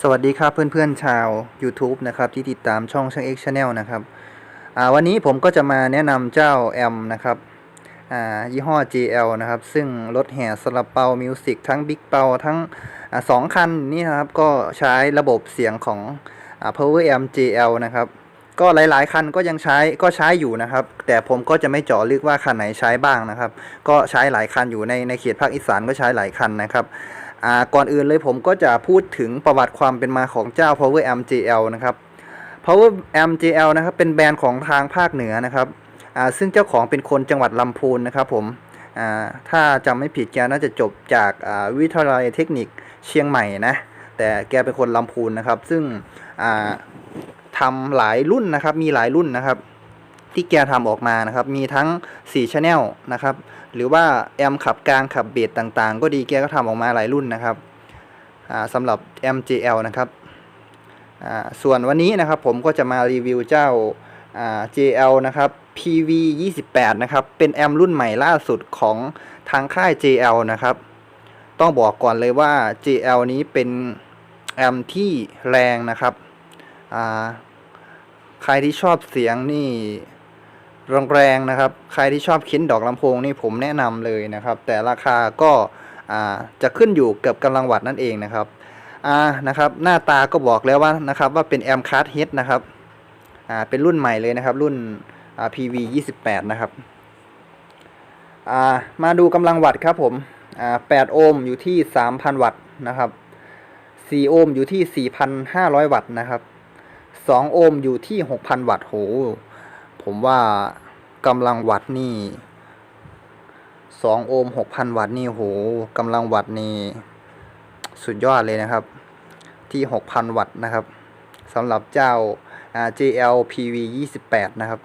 สวัสดีครับเพื่อนๆชาว YouTube นะครับที่ติดตามช่องช่าง X Channel นะครับวันนี้ผมก็จะมาแนะนำเจ้าแอมนะครับยี่ห้อ JL นะครับ ซึ่งรถแห่สลับเปามิวสิกทั้ง Big เปาทั้งอสองคันนี่นะครับ ก็ใช้ระบบเสียงของอ Power Amp JL นะครับ ก็หลายๆ คันก็ยังใช้ก็ใช้อยู่นะครับ แต่ผมก็จะไม่เจาะลึกว่าคันไหนใช้บ้างนะครับ ก็ใช้หลายคันอยู่ในในเขตภาคอีสานก็ใช้หลายคันนะครับ ก่อนอื่นเลยผมก็จะพูดถึงประวัติความเป็นมาของเจ้า Power Amp JL นะครับ Power Amp JL นะครับเป็นแบรนด์ของทางภาคเหนือนะครับอ่าซึ่งเจ้าของเป็นคนจังหวัดลำพูนนะครับผมอ่าถ้าจำไม่ผิดแกน่าจะจบจากอ่าวิทยาลัยเทคนิคเชียงใหม่นะแต่แกเป็นคนลำพูนนะครับ ซึ่งอ่าทำหลายรุ่นนะครับมีหลายรุ่นนะครับ ที่แกทำออกมานะครับ มีทั้ง4 Channel นะครับ หรือว่าแอมขับกลางขับเบสต่างๆ ก็ดีแกก็ทำออกมาหลายรุ่นนะครับสำหรับ MJL นะครับส่วนวันนี้นะครับผมก็จะมารีวิวเจ้า JL นะครับ PV 28นะครับ เป็นแอมรุ่นใหม่ล่าสุดของทางค่าย JL นะครับ ต้องบอกก่อนเลยว่า JL นี้เป็นแอมที่แรงนะครับ ใครที่ชอบเสียงนี่ แรงๆนะครับ ใครที่ชอบคินดอกลำโพงนี่ผมแนะนำเลยนะครับ แต่ราคาก็าจะขึ้นอยู่กับกำลังวัตต์นั่นเองนะครับอ่านะครับ หน้าตาก็บอกแล้วว่านะครับว่าเป็นแอมคาร์ดเฮดนะครับอ่าเป็นรุ่นใหม่เลยนะครับ รุ่นอ่า PV 28นะครับอ่ามาดูกำลังวัตต์ครับผมอ่า8โอห์มอยู่ที่ 3,000 วัตต์นะครับ4โอห์มอยู่ที่ 4,500 วัตต์นะครับ2โอห์มอยู่ที่ 6,000 วัตต์โห ผมว่ากำลังวัตต์นี่สองโอห์มหกพันวัตต์นี่โหกำลังวัตต์นี่สุดยอดเลยนะครับ ที่หกพันวัตต์นะครับสำหรับเจ้า JL PV 28 นะครับ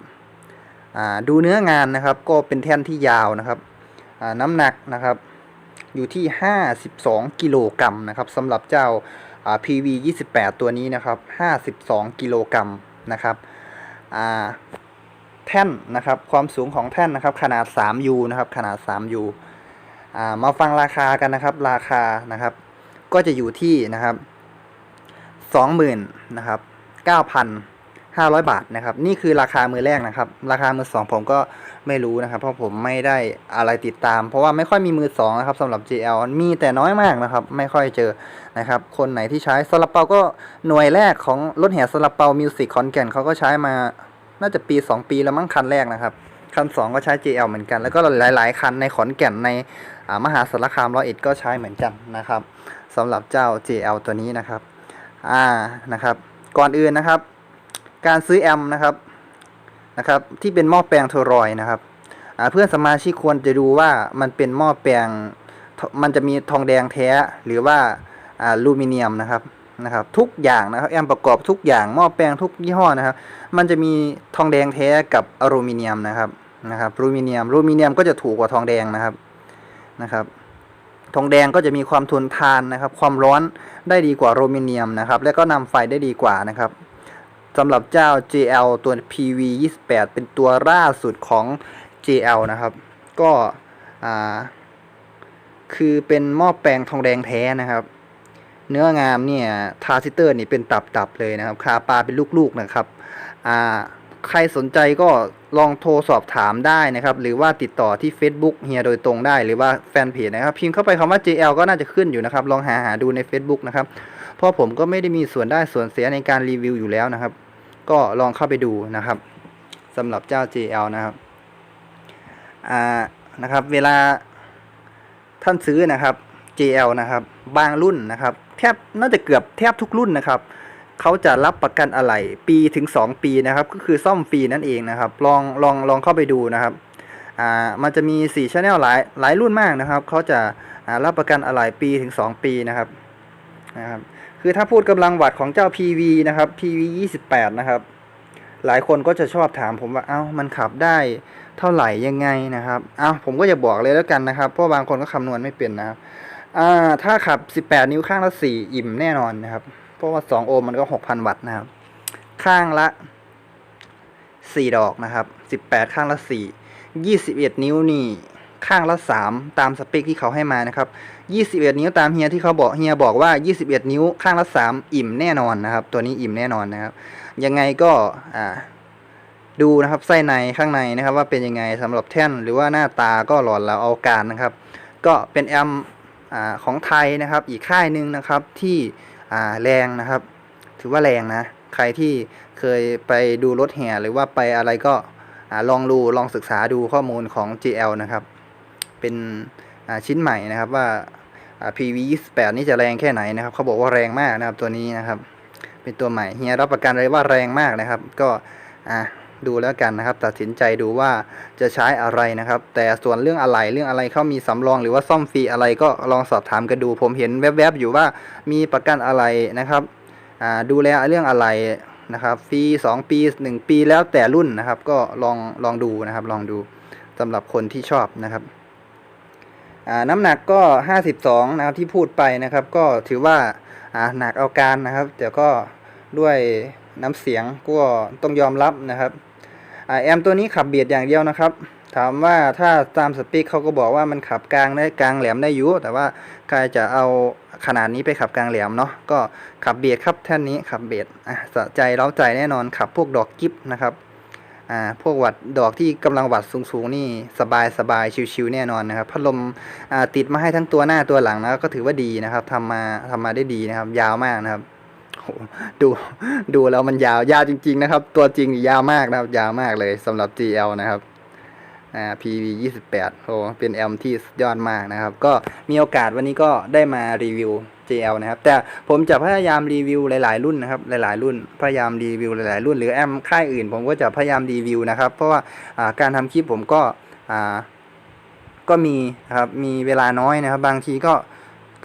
ดูเนื้องานนะครับ ก็เป็นแท่นที่ยาวนะครับน้ำหนักนะครับ อยู่ที่ 52 กิโลกรัมนะครับสำหรับเจ้าอ่า PV 28 ตัวนี้นะครับ 52 กิโลกรัมนะครับ แท่นนะครับ ความสูงของแท่นนะครับ ขนาด 3U นะครับ ขนาด 3U อ่ามาฟังราคากันนะครับ ราคานะครับ ก็จะอยู่ที่นะครับ20,000นะครับ9,500 บาทนะครับ นี่คือราคามือแรกนะครับ ราคามือสองผมก็ไม่รู้นะครับ เพราะผมไม่ได้อะไรติดตาม เพราะว่าไม่ค่อยมีมือสองนะครับสำหรับ JL มีแต่น้อยมากนะครับ ไม่ค่อยเจอนะครับ คนไหนที่ใช้ซาลาเปาก็หน่วยแรกของรถแห่ซาลาเปามิวสิกคอนแก่นเขาก็ใช้มา น่าจะปี 2 ปีแล้วมั้งคันแรกนะครับ คัน 2 ก็ใช้ JL เหมือนกัน แล้วก็หลาย ๆ คันในขอนแก่นในมหาสารคามร้อยเอ็ดก็ใช้เหมือนกันนะครับสำหรับเจ้า JL ตัวนี้นะครับอ่านะครับ ก่อนอื่นนะครับ การซื้อแอมนะครับนะครับ ที่เป็นหม้อแปลงโทรอยนะครับเพื่อนสมาชิกควรจะดูว่ามันเป็นหม้อแปลงมันจะมีทองแดงแท้หรือว่าอ่าลูมิเนียมนะครับ นะครับทุกอย่างนะครับแอมประกอบทุกอย่างหม้อแปลงทุกยี่ห้อนะครับ มันจะมีทองแดงแท้กับอลูมิเนียมนะครับนะครับอลูมิเนียมอลูมิเนียมก็จะถูกกว่าทองแดงนะครับนะครับ ทองแดงก็จะมีความทนทานนะครับ ความร้อนได้ดีกว่าอลูมิเนียมนะครับ และก็นำไฟได้ดีกว่านะครับสำหรับเจ้า JL ตัว PV 28เป็นตัวล่าสุดของ JL นะครับ ก็อ่าคือเป็นหม้อแปลงทองแดงแท้นะครับ เนื้องามเนี่ยทาซิเตอร์นี่เป็นตับๆเลยนะครับคาปลาเป็นลูกๆนะครับอ่าใครสนใจก็ลองโทรสอบถามได้นะครับ หรือว่าติดต่อที่ Facebook เฮียโดยตรงได้ หรือว่าแฟนเพจนะครับ พิมพ์เข้าไปคำว่า JL ก็น่าจะขึ้นอยู่นะครับ ลองหาหาดูใน Facebook นะครับ เพราะผมก็ไม่ได้มีส่วนได้ส่วนเสียในการรีวิวอยู่แล้วนะครับ ก็ลองเข้าไปดูนะครับสำหรับเจ้า JL นะครับอ่านะครับ เวลาท่านซื้อนะครับ JL นะครับ บางรุ่นนะครับ แทบน่าจะเกือบแทบทุกรุ่นนะครับเขาจะรับประกันอะไหล่ปีถึง 2 ปีนะครับ ก็คือซ่อมฟรีนั่นเองนะครับ ลองลองลองเข้าไปดูนะครับอ่ามันจะมี4 Channel หลายหลายรุ่นมากนะครับเขาจะอ่ารับประกันอะไหล่ปีถึง 2 ปีนะครับนะครับ คือถ้าพูดกำลังวัตต์ของเจ้า PV นะครับ PV 28 นะครับ หลายคนก็จะชอบถามผมว่าเอ้ามันขับได้เท่าไหร่ยังไงนะครับเอ้าผมก็จะบอกเลยแล้วกันนะครับ เพราะบางคนก็คำนวณไม่เป็นนะครับ อ่าถ้าขับ 18 นิ้วข้างละ 4 อิ่มแน่นอนนะครับ เพราะว่า 2 โอห์มมันก็ 6,000 วัตต์นะครับ ข้างละ 4 ดอกนะครับ 18 ข้างละ 4 21 นิ้วนี่ข้างละ 3 ตามสเปคที่เขาให้มานะครับ 21 นิ้วตามเฮียที่เขาบอกเฮียบอกว่า 21 นิ้วข้างละ 3 อิ่มแน่นอนนะครับ ตัวนี้อิ่มแน่นอนนะครับ ยังไงก็อ่าดูนะครับไส้ในข้างในนะครับว่าเป็นยังไงสำหรับแท่นหรือว่าหน้าตาก็หลอนเราเอาการนะครับ ก็เป็นแอม อของไทยนะครับ อีกค่ายหนึ่งนะครับที่แรงนะครับ ถือว่าแรงนะ ใครที่เคยไปดูรถแห่หรือว่าไปอะไรก็อลองดูลองศึกษาดูข้อมูลของ GL นะครับ เป็นชิ้นใหม่นะครับว่าอ่า PV 28นี่จะแรงแค่ไหนนะครับเขาบอกว่าแรงมากนะครับตัวนี้นะครับ เป็นตัวใหม่เฮียรับประกันเลยว่าแรงมากนะครับ ก็อ่า ดูแล้วกันนะครับ ตัดสินใจดูว่าจะใช้อะไรนะครับ แต่ส่วนเรื่องอะไรเรื่องอะไรเขามีสำรองหรือว่าซ่อมฟรีอะไรก็ลองสอบถามกันดู ผมเห็นแวบๆอยู่ว่ามีประกันอะไรนะครับดูแลเรื่องอะไรนะครับฟรี2 ปี 1 ปีแล้วแต่รุ่นนะครับ ก็ลองลองดูนะครับ ลองดูสำหรับคนที่ชอบนะครับน้ำหนักก็ 52 นะครับที่พูดไปนะครับ ก็ถือว่าหนักเอาการนะครับแต่ก็ด้วยน้ำเสียงก็ต้องยอมรับนะครับ แอมตัวนี้ขับเบียดอย่างเดียวนะครับ ถามว่าถ้าตามสปีกเขาก็บอกว่ามันขับกลางได้กลางแหลมได้อยู่แต่ว่าใครจะเอาขนาดนี้ไปขับกลางแหลมเนาะก็ขับเบียดครับแท่นนี้ขับเบียดอะสะใจเล้าใจแน่นอนขับพวกดอกกิฟนะครับอ่าพวกวัดดอกที่กำลังวัดสูงๆนี่สบายสบายชิวๆแน่นอนนะครับพัดลมอ่าติดมาให้ทั้งตัวหน้าตัวหลังนะก็ถือว่าดีนะครับทำมาทำมาได้ดีนะครับ ยาวมากนะครับ ดูดูแล้วมันยาวยาวจริง ๆ นะครับ ตัวจริงยาวมากนะครับ ยาวมากเลยสำหรับ GL นะครับอ่า PV 28โอ้เป็นแอมที่ยอดมากนะครับ ก็มีโอกาสวันนี้ก็ได้มารีวิว JL นะครับ แต่ผมจะพยายามรีวิวหลาย ๆ รุ่นนะครับ หลาย ๆ รุ่น พยายามรีวิวหลาย ๆ รุ่น หรือแอมค่ายอื่น ผมก็จะพยายามรีวิวนะครับ เพราะว่าอ่าการทำคลิปผมก็อ่าก็มีนะครับ มีเวลาน้อยนะครับ บางทีก็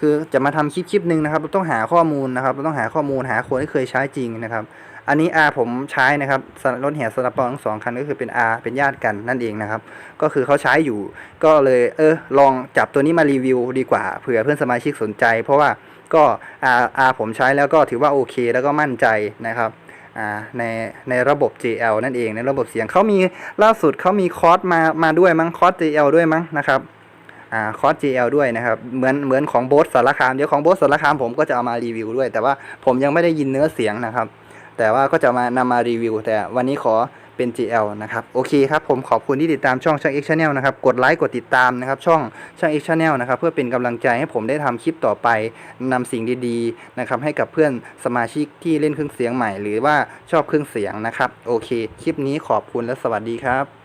คือจะมาทำคลิปคลิปหนึ่งนะครับเราต้องหาข้อมูลนะครับเราต้องหาข้อมูลหาคนที่เคยใช้จริงนะครับ อันนี้ R ผมใช้นะครับรถแห่สลับปองทั้งสองคันก็คือเป็น R เป็นญาติกันนั่นเองนะครับ ก็คือเขาใช้อยู่ ก็เลยเออลองจับตัวนี้มารีวิวดีกว่าเผื่อเพื่อนสมาชิกสนใจ เพราะว่าก็ R R ผมใช้แล้วก็ถือว่าโอเค แล้วก็มั่นใจนะครับในในระบบ JL นั่นเองในระบบเสียงเขามีล่าสุดเขามีคอร์สมามาด้วยมั้งคอร์ส JL ด้วยมั้งนะครับ คอร์ส JL ด้วยนะครับ เหมือนเหมือนของโบสสารคาม เดี๋ยวของโบสสารคามผมก็จะเอามารีวิวด้วย แต่ว่าผมยังไม่ได้ยินเนื้อเสียงนะครับ แต่ว่าก็จะมานำมารีวิว แต่วันนี้ขอเป็น GL นะครับ โอเคครับผมขอบคุณที่ติดตามช่องช่าง X Channel นะครับ กดไลค์กดติดตามนะครับ ช่องช่าง X Channel นะครับ เพื่อเป็นกำลังใจให้ผมได้ทำคลิปต่อไปนำสิ่งดีๆนะครับให้กับเพื่อนสมาชิกที่เล่นเครื่องเสียงใหม่ หรือว่าชอบเครื่องเสียงนะครับ โอเค คลิปนี้ขอบคุณและสวัสดีครับ